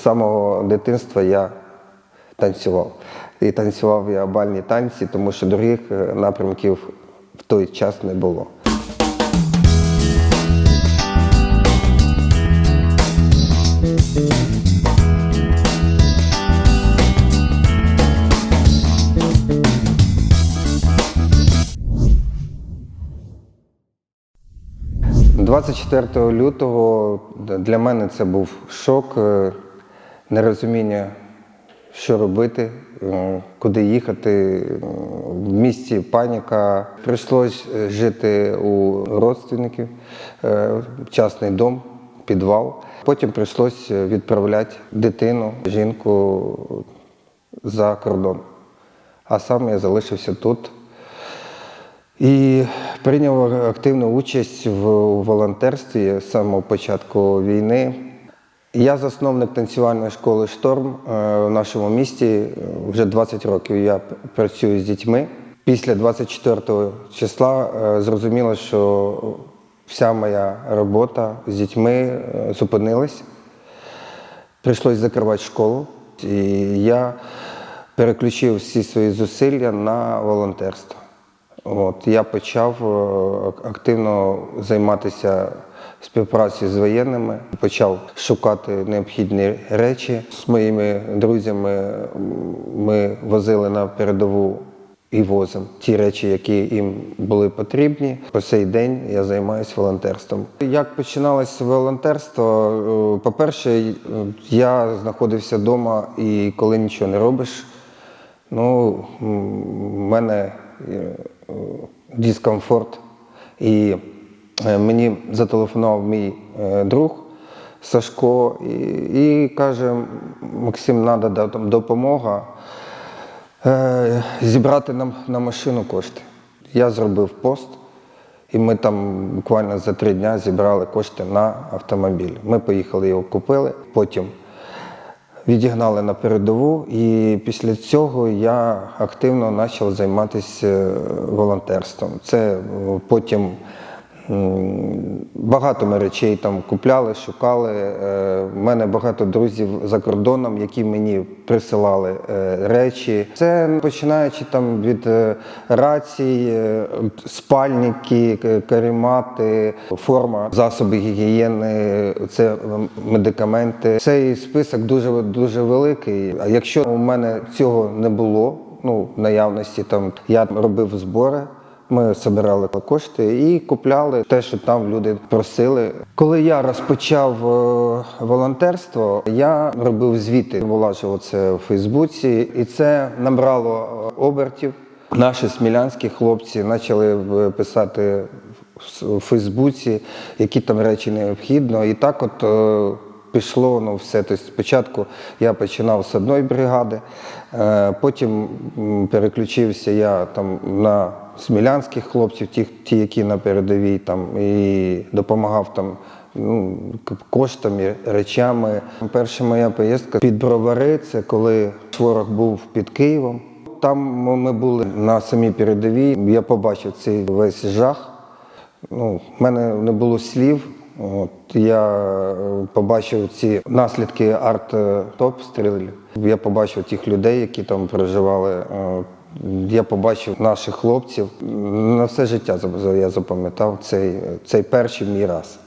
З самого дитинства я танцював. І танцював я бальні танці, тому що других е, напрямків в той час не було. – 24 лютого для мене це був шок, е, нерозуміння, що робити, е, куди їхати. В місті паніка. Прийшлось е, жити у родственників, е, частний дом, підвал. Потім прийшлось відправляти дитину, жінку за кордон. А сам я залишився тут. І прийняв активну участь в волонтерстві з самого початку війни. Я засновник танцювальної школи Шторм е, в нашому місті. Е, Вже 20 років я працюю з дітьми. Після 24 числа е, зрозуміло, що вся моя робота з дітьми зупинилась. Прийшлось закривати школу, і я переключив всі свої зусилля на волонтерство. От, я почав е, активно займатися співпрацею з воєнними, почав шукати необхідні речі. З моїми друзями ми возили на передову і возимо ті речі, які їм були потрібні. По цей день я займаюся волонтерством. Як починалось волонтерство? Е, По-перше, я знаходився вдома, і коли нічого не робиш, ну, в мене е, е, дискомфорт. І е, мені зателефонував мій е, друг Сашко і, і каже: Максим, треба допомога е, зібрати нам на машину кошти. Я зробив пост, і ми там буквально за три дні зібрали кошти на автомобіль. Ми поїхали його купили, потім відігнали на передову, і після цього я активно почав займатися е, волонтерством. Це потім багато ми речей там купляли, шукали. Е, У мене багато друзів за кордоном, які мені присилали е, речі. Це починаючи там від е, рацій, е, спальники, каремати, форма, засоби гігієни, це медикаменти. Цей список дуже дуже великий. Якщо у мене цього не було, ну наявності там я робив збори. Ми збирали кошти і купляли те, що там люди просили. Коли я розпочав е, волонтерство, я робив звіти, вилажував це у Фейсбуці, і це набрало е, обертів. Наші смілянські хлопці почали е, писати в- Фейсбуці, які там речі необхідно. І так от пішло ну, все. Тобто спочатку я починав з одної бригади, е, потім переключився я там на смілянських хлопців, ті, ті які на передовій, там, і допомагав там. Ну, коштами, речами. Перша моя поїздка під бровари, це коли ворог був під Києвом. Там ми були на самій передовій. Я побачив цей весь жах. Ну, в мене не було слів. От, я е, побачив ці наслідки арт-обстрілів. Я побачив тих людей, які там проживали. Е, Я побачив наших хлопців. На все життя я запам'ятав цей, цей перший мій раз.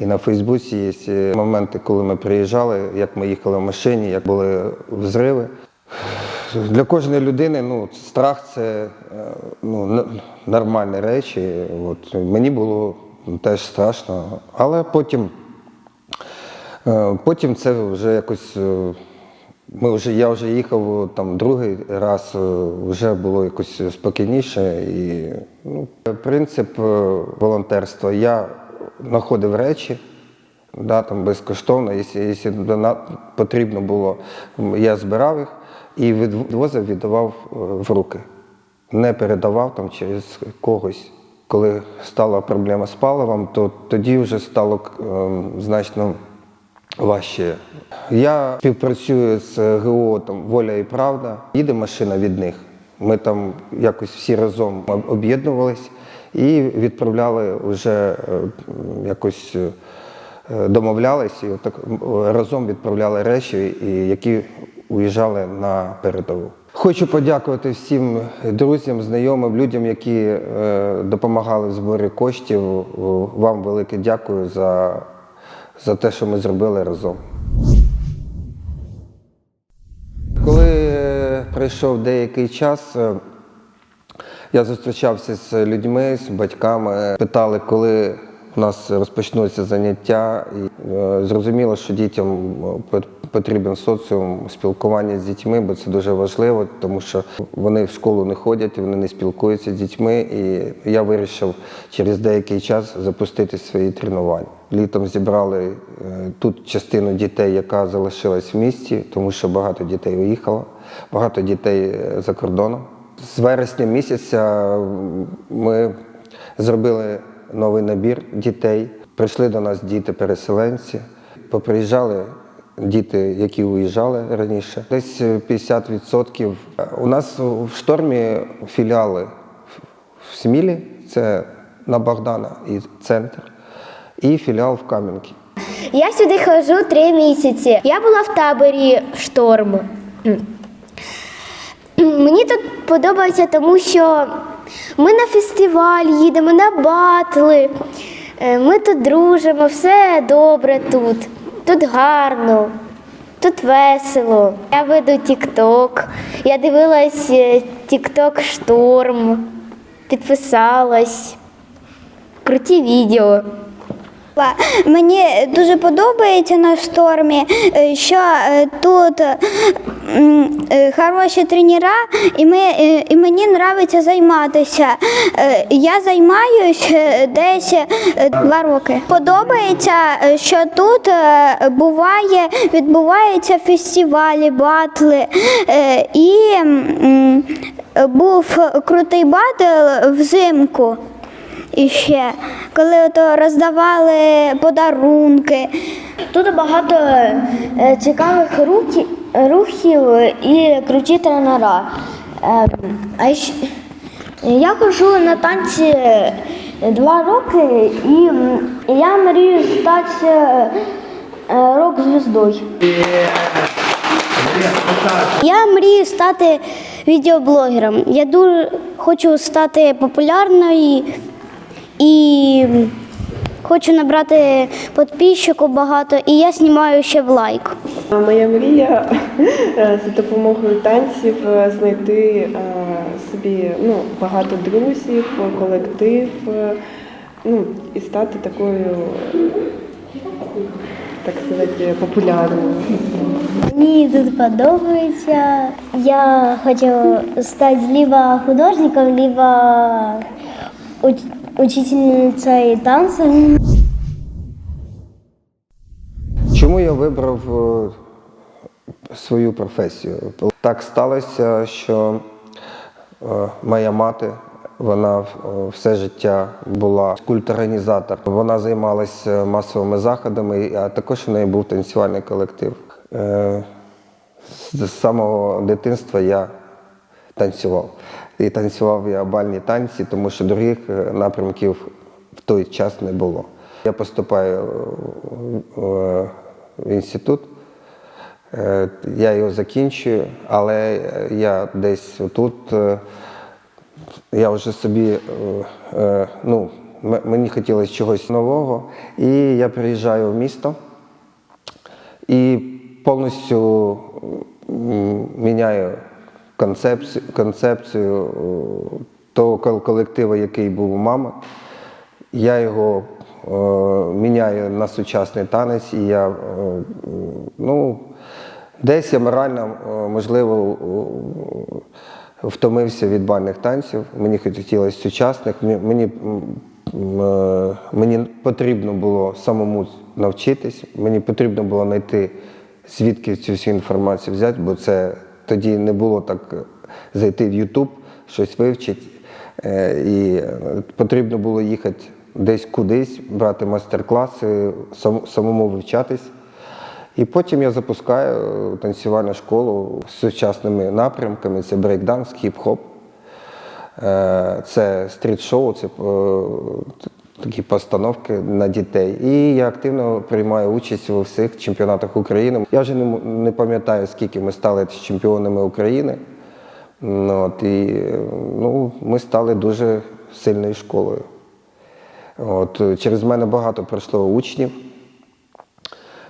І на Фейсбуці є е, моменти, коли ми приїжджали, як ми їхали в машині, як були взриви. Для кожної людини ну, страх це ну, нормальні речі. От. Мені було теж страшно. Але потім, е, потім це вже якось. е, Ми вже, я вже їхав там другий раз, е, вже було якось спокійніше. І, ну, принцип волонтерства. Я знаходив речі, да, там безкоштовно, якщо, потрібно було, я збирав їх і відвозив, віддавав в руки. Не передавав там через когось. Коли стала проблема з паливом, то тоді вже стало е, значно важче. Я співпрацюю з ГО там, Воля і Правда. Їде машина від них. Ми там якось всі разом об'єднувались і відправляли вже е, якось е, домовлялись і так разом відправляли речі, які уїжджали на передову. Хочу подякувати всім друзям, знайомим, людям, які е, допомагали в зборі коштів. Вам велике дякую за, за те, що ми зробили разом. Коли е, пройшов деякий час, е, я зустрічався з людьми, з батьками, питали, коли у нас розпочнуться заняття. І зрозуміло, що дітям потрібен соціум, спілкування з дітьми, бо це дуже важливо, тому що вони в школу не ходять, вони не спілкуються з дітьми. І я вирішив через деякий час запустити свої тренування. Літом зібрали е, тут частину дітей, яка залишилась в місті, тому що багато дітей виїхало, багато дітей е, за кордоном. З вересня місяця ми зробили новий набір дітей. Прийшли до нас діти-переселенці, поприїжджали діти, які уїжджали раніше. Десь е, 50%. У нас в штормі філіали в Смілі, це на Богдана і центр, і філіал в Кам'янці. Я сюди ходжу три місяці. Я була в таборі шторм. Мені тут подобається, тому що ми на фестиваль їдемо, на батли. Е, Ми тут дружимо, все добре тут. Тут гарно, тут весело. Я веду Тік-Ток. Я дивилась е, Тік-Ток шторм, підписалась. Круті відео. Мені дуже подобається на штормі, е, що е, тут е, хороші тренера, і, ми, і мені подобається займатися. Я займаюся десь два роки. Подобається, що тут буває, відбуваються фестивалі, батли. І був крутий батл взимку. І ще, коли ото роздавали подарунки. Тут багато е, цікавих рухів, і круті тренера. Е, А щ- я хожу на танці два роки і я мрію стати е, рок-звіздою. Я мрію стати відеоблогером. Я дуже хочу стати популярною і хочу набрати підписчиків багато, і я знімаю ще в лайк. Моя мрія е, за допомогою танців е, знайти е, собі ну, багато друзів, колектив, ну, і стати такою, так сказати, популярною. Мені тут подобається. Я хочу стати либо художником, либо уч- учительницей танців. Чому я вибрав е, свою професію? Так сталося, що е, моя мати, вона е, все життя була скульторганізатор. Вона займалася масовими заходами, а також у неї був танцювальний колектив. З самого дитинства я танцював. І танцював я бальні танці, тому що других е, напрямків в той час не було. Я поступаю е, в інститут, е, я його закінчую, але я десь тут, е, я вже собі, е, е, ну, мені хотілося чогось нового, і я приїжджаю в місто і повністю міняю концепцію, концепцію того колективу, який був у мами. Я його е, міняю на сучасний танець, і я е, ну, десь я морально, е, можливо, втомився від бальних танців. Мені хотілося сучасних. Мені, мені потрібно було самому навчитись, мені потрібно було знайти, звідки цю всю інформацію взяти, бо це тоді не було так е, зайти в YouTube, щось вивчити. Е, І е, потрібно було їхати десь кудись, брати майстер-класи, самому вивчатись. І потім я запускаю танцювальну школу з сучасними напрямками: це брейкданс, хіп-хоп, це стріт-шоу, це такі постановки на дітей. І я активно приймаю участь у всіх чемпіонатах України. Я вже не, пам'ятаю, скільки ми стали чемпіонами України. От, і, ну, ми стали дуже сильною школою. От, через мене багато пройшло учнів,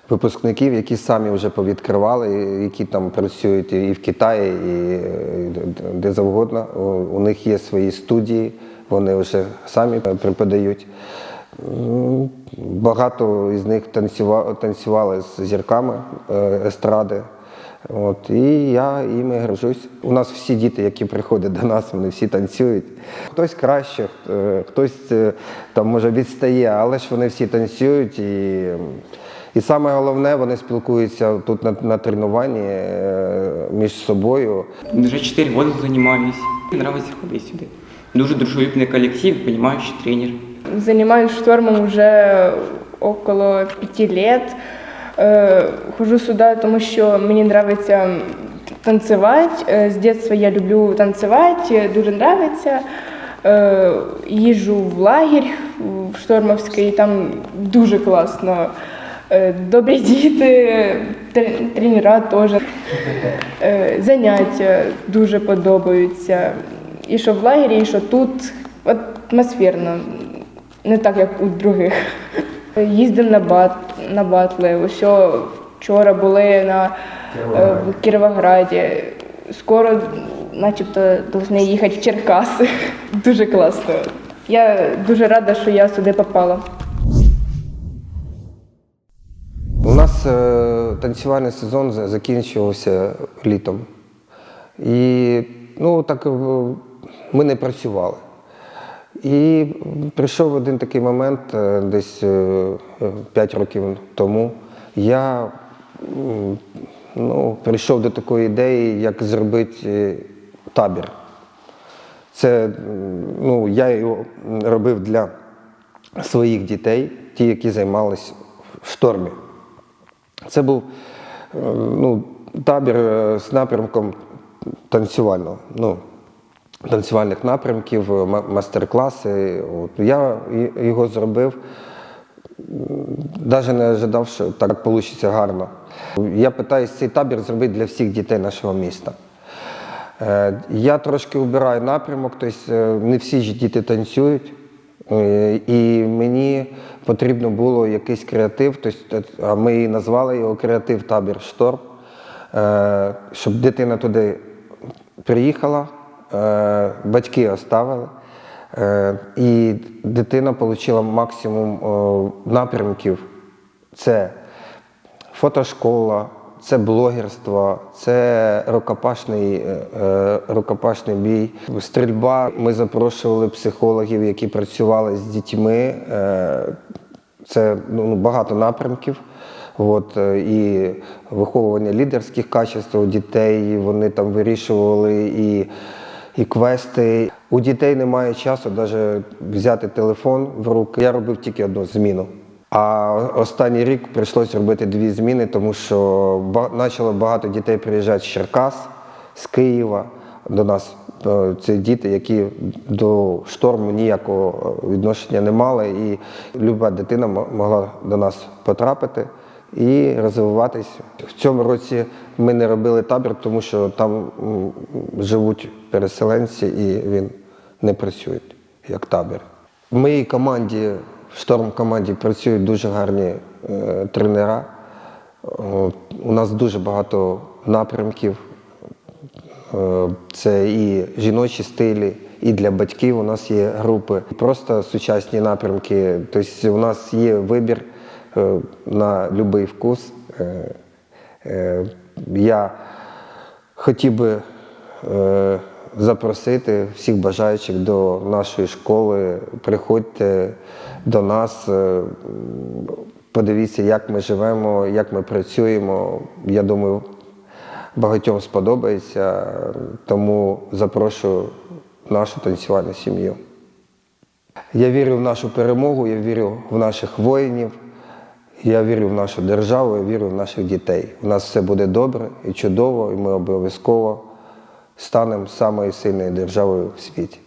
випускників, які самі вже повідкривали, які там працюють і в Китаї, і е, де- завгодно. У них є свої студії, вони вже самі преподають. Багато із них танцювали, з зірками е, естради. От, і я іми горжусь. У нас всі діти, які приходять до нас, вони всі танцюють. Хтось краще, е, хтось е, там може відстає, але ж вони всі танцюють. І, і саме головне, вони спілкуються тут на, на тренуванні між собою. Уже 4 года занимаюсь. Мне нравится ходить сюда. Дуже дружелюбный коллектив, понимающий тренер. Занимаюсь штормом уже около пяти лет. Е, Хожу сюди, тому що мені подобається танцювати. З дитинства я люблю танцювати, дуже подобається. Їжджу в лагерь в Штормовський, там дуже класно. Добрі діти, тренера теж. Заняття дуже подобаються. І що в лагері, і що тут атмосферно, не так, як у других. Їздимо на, бат, на батли. Ось вчора були на, е, в Кіровограді. Скоро, начебто, повинні їхати в Черкаси. Дуже класно. Я дуже рада, що я сюди попала. У нас е, танцювальний сезон закінчувався літом. І ну, так ми не працювали. І прийшов один такий момент, е, десь 5 років тому. Я ну, прийшов до такої ідеї, як зробити е, табір. Це ну, я його робив для своїх дітей, ті, які займалися в штормі. Це був е, ну, табір е, з напрямком танцювального. Ну, танцювальних напрямків, е, ма- мастер-класи. От. Я його зробив, навіть не ожидав, що так вийде гарно. Я питаюся цей табір зробити для всіх дітей нашого міста. Е, Я трошки обираю напрямок, тобто е, не всі ж діти танцюють. І мені потрібно було якийсь креатив, тобто, ми і назвали його креатив табір Шторм, щоб дитина туди приїхала, батьки оставили. е, І дитина отримала максимум напрямків. Це фотошкола, це блогерство, це рукопашний, е, е, рукопашний бій, стрільба. Ми запрошували психологів, які працювали з дітьми. Е, Це ну, багато напрямків. От, е, і виховування лідерських качеств у дітей, вони там вирішували і, і квести. У дітей немає часу навіть взяти телефон в руки. Я робив тільки одну зміну. А останній рік прийшлося робити дві зміни, тому що почало багато дітей приїжджати з Черкас, з Києва до нас. Це діти, які до шторму ніякого е, відношення не мали, і люба дитина могла до нас потрапити і розвиватись. В цьому році ми не робили табір, тому що там живуть переселенці і він не працює як табір. В моїй команді, в шторм команді працюють дуже гарні е, тренера. У нас дуже багато напрямків. Е, Це і жіночі стилі, і для батьків у нас є групи. Просто сучасні напрямки. Тобто у нас є вибір е, на будь-який вкус. Е, Я хотів би запросити всіх бажаючих до нашої школи. Приходьте до нас, е, подивіться, як ми живемо, як ми працюємо. Я думаю, багатьом сподобається, тому запрошую нашу танцювальну сім'ю. Я вірю в нашу перемогу, я вірю в наших воїнів, я вірю в нашу державу, я вірю в наших дітей. У нас все буде добре і чудово, і ми обов'язково станемо самою сильною державою в світі.